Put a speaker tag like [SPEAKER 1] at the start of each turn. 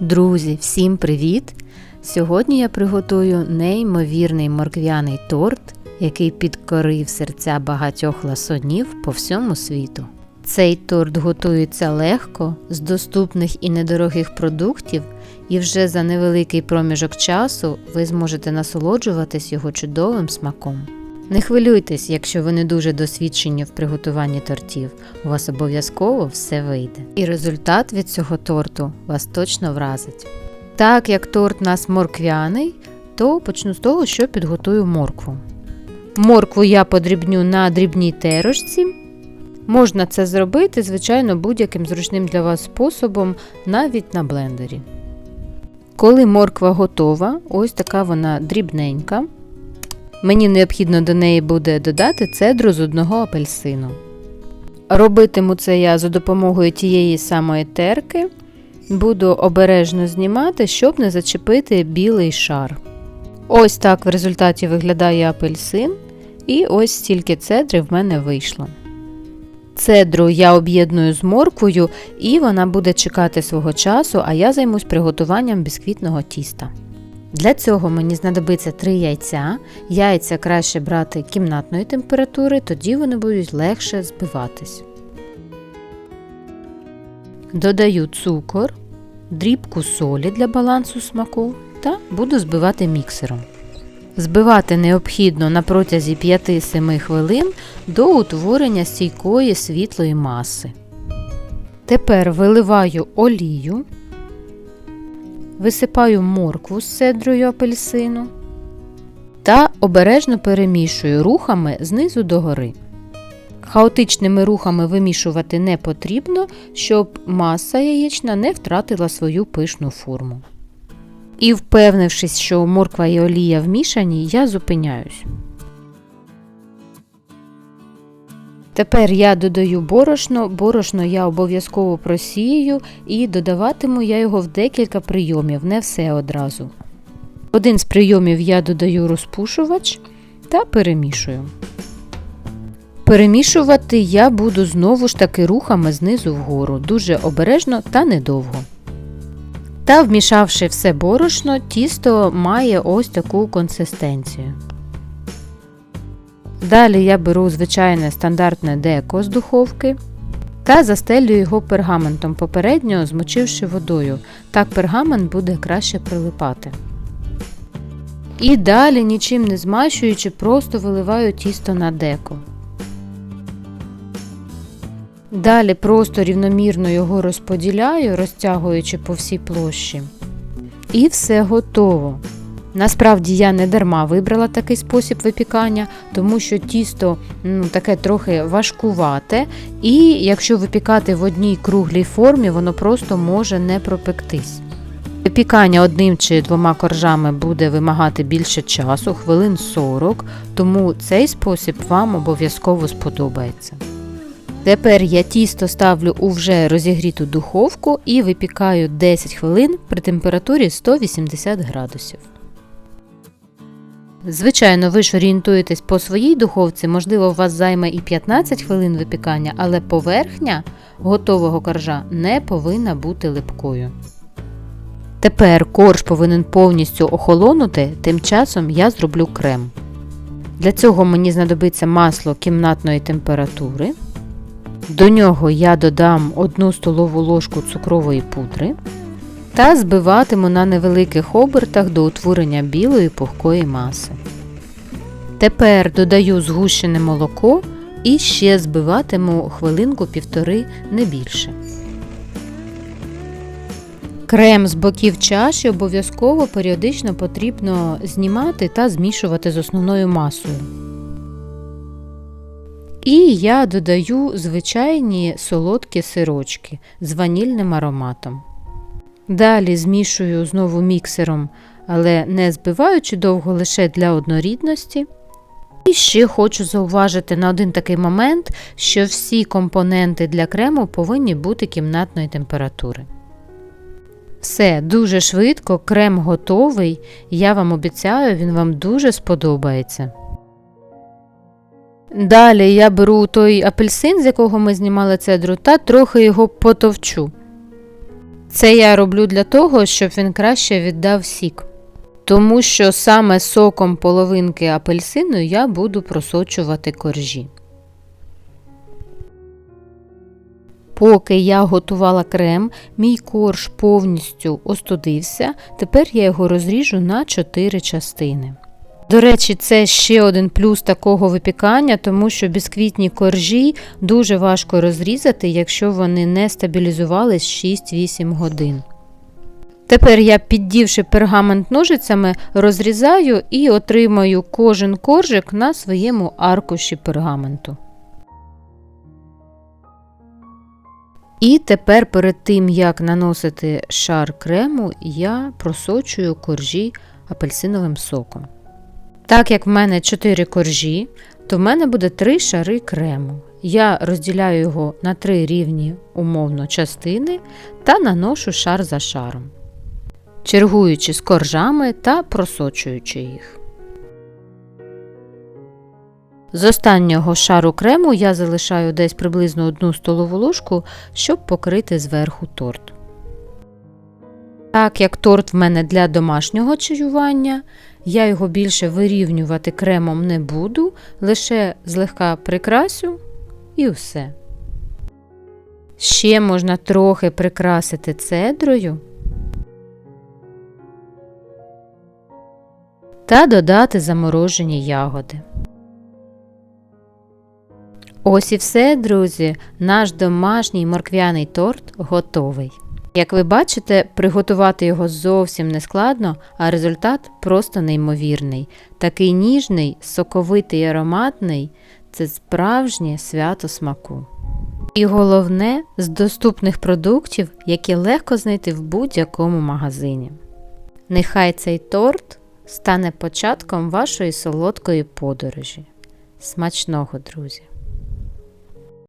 [SPEAKER 1] Друзі, всім привіт! Сьогодні я приготую неймовірний морквяний торт, який підкорив серця багатьох ласонів по всьому світу. Цей торт готується легко, з доступних і недорогих продуктів, і вже за невеликий проміжок часу ви зможете насолоджуватись його чудовим смаком. Не хвилюйтесь, якщо ви не дуже досвідчені в приготуванні тортів, у вас обов'язково все вийде. І результат від цього торту вас точно вразить. Так як торт у нас морквяний, то почну з того, що підготую моркву. Моркву я подрібню на дрібній терочці. Можна це зробити, звичайно, будь-яким зручним для вас способом, навіть на блендері. Коли морква готова, ось така вона дрібненька. Мені необхідно до неї буде додати цедру з одного апельсину. Робитиму це я за допомогою тієї самої терки. Буду обережно знімати, щоб не зачепити білий шар. Ось так в результаті виглядає апельсин, і ось стільки цедри в мене вийшло. Цедру я об'єдную з морквою, і вона буде чекати свого часу, а я займусь приготуванням бісквітного тіста. Для цього мені знадобиться 3 яйця. Яйця краще брати кімнатної температури, тоді вони будуть легше збиватись. Додаю цукор, дрібку солі для балансу смаку та буду збивати міксером. Збивати необхідно на протязі 5-7 хвилин до утворення стійкої світлої маси. Тепер виливаю олію, висипаю моркву з цедрою апельсину та обережно перемішую рухами знизу догори. Хаотичними рухами вимішувати не потрібно, щоб маса яєчна не втратила свою пишну форму. І впевнившись, що морква і олія вмішані, я зупиняюсь. Тепер я додаю борошно, борошно я обов'язково просію і додаватиму я його в декілька прийомів, не все одразу. Один з прийомів я додаю розпушувач та перемішую. Перемішувати я буду знову ж таки рухами знизу вгору, дуже обережно та недовго. Та вмішавши все борошно, тісто має ось таку консистенцію. Далі я беру звичайне стандартне деко з духовки та застелюю його пергаментом, попередньо змочивши водою. Так пергамент буде краще прилипати. І далі, нічим не змащуючи, просто виливаю тісто на деко. Далі просто рівномірно його розподіляю, розтягуючи по всій площі. І все готово. Насправді я не дарма вибрала такий спосіб випікання, тому що тісто ну, таке трохи важкувате, і якщо випікати в одній круглій формі, воно просто може не пропектись. Випікання одним чи двома коржами буде вимагати більше часу, хвилин 40, тому цей спосіб вам обов'язково сподобається. Тепер я тісто ставлю у вже розігріту духовку і випікаю 10 хвилин при температурі 180 градусів. Звичайно, ви ж орієнтуєтесь по своїй духовці, можливо, у вас займе і 15 хвилин випікання, але поверхня готового коржа не повинна бути липкою. Тепер корж повинен повністю охолонути, тим часом я зроблю крем. Для цього мені знадобиться масло кімнатної температури. До нього я додам 1 столову ложку цукрової пудри та збиватиму на невеликих обертах до утворення білої пухкої маси. Тепер додаю згущене молоко і ще збиватиму хвилинку півтори не більше. Крем з боків чаші обов'язково періодично потрібно знімати та змішувати з основною масою. І я додаю звичайні солодкі сирочки з ванільним ароматом. Далі змішую знову міксером, але не збиваючи довго лише для однорідності. І ще хочу зауважити на один такий момент, що всі компоненти для крему повинні бути кімнатної температури. Все, дуже швидко, крем готовий, я вам обіцяю, він вам дуже сподобається. Далі я беру той апельсин, з якого ми знімали цедру, та трохи його потовчу. Це я роблю для того, щоб він краще віддав сік. Тому що саме соком половинки апельсину я буду просочувати коржі. Поки я готувала крем, мій корж повністю остудився, тепер я його розріжу на 4 частини. До речі, це ще один плюс такого випікання, тому що бісквітні коржі дуже важко розрізати, якщо вони не стабілізувались 6-8 годин. Тепер я, піддівши пергамент ножицями, розрізаю і отримаю кожен коржик на своєму аркуші пергаменту. І тепер перед тим, як наносити шар крему, я просочую коржі апельсиновим соком. Так як в мене 4 коржі, то в мене буде 3 шари крему. Я розділяю його на 3 рівні умовно частини та наношу шар за шаром, чергуючи з коржами та просочуючи їх. З останнього шару крему я залишаю десь приблизно 1 столову ложку, щоб покрити зверху торт. Так як торт в мене для домашнього чаювання, я його більше вирівнювати кремом не буду, лише злегка прикрасю і все. Ще можна трохи прикрасити цедрою та додати заморожені ягоди. Ось і все, друзі, наш домашній морквяний торт готовий. Як ви бачите, приготувати його зовсім не складно, а результат просто неймовірний. Такий ніжний, соковитий ароматний це справжнє свято смаку. І головне з доступних продуктів, які легко знайти в будь-якому магазині. Нехай цей торт стане початком вашої солодкої подорожі. Смачного, друзі!